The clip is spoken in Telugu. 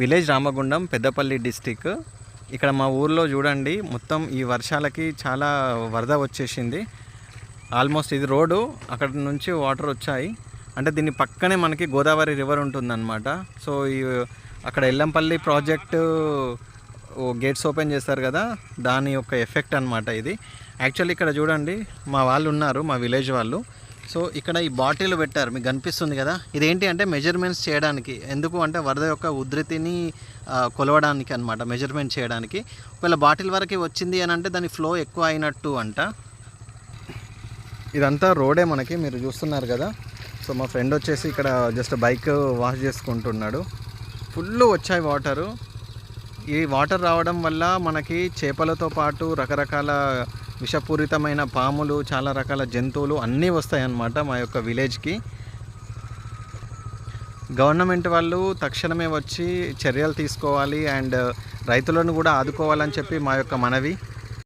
Village Ramagundam Peddapalli district. ఇక్కడ మా ఊర్లో చూడండి మొత్తం ఈ వర్షాలకి చాలా వరద వచ్చేసింది. ఆల్మోస్ట్ ఇది రోడ్డు అక్కడ నుంచి వాటర్ వచ్చాయి. అంటే దీని పక్కనే మనకి గోదావరి రివర్ ఉంటుందన్నమాట. సో ఈ అక్కడ ఎల్లంపల్లి ప్రాజెక్టు గేట్స్ ఓపెన్ చేస్తారు కదా దాని యొక్క ఎఫెక్ట్ అనమాట ఇది. యాక్చువల్లీ ఇక్కడ చూడండి మా వాళ్ళు ఉన్నారు మా విలేజ్ వాళ్ళు. సో ఇక్కడ ఈ బాటిల్ పెట్టారు మీకు కనిపిస్తుంది కదా? ఇదేంటి అంటే మెజర్మెంట్స్ చేయడానికి ఎందుకు అంటే వరద యొక్క ఉధృతిని కొలవడానికి అనమాట మెజర్మెంట్ చేయడానికి. ఒకవేళ బాటిల్ వరకు వచ్చింది అని అంటే దాని ఫ్లో ఎక్కువ అయినట్టు అంట. ఇదంతా రోడే మనకి మీరు చూస్తున్నారు కదా? సో మా ఫ్రెండ్ వచ్చేసి ఇక్కడ జస్ట్ బైక్ వాష్ చేసుకుంటున్నాడు. ఫుల్ వచ్చాయి వాటరు ఈ వాటర్ రావడం వల్ల మనకి చేపలతో పాటు రకరకాల విషపూరితమైన పాములు చాలా రకాల జంతువులు అన్నీ వస్తాయన్నమాట మా యొక్క విలేజ్కి. గవర్నమెంట్ వాళ్ళు తక్షణమే వచ్చి చర్యలు తీసుకోవాలి అండ్ రైతులను కూడా ఆదుకోవాలని చెప్పి మా యొక్క మనవి.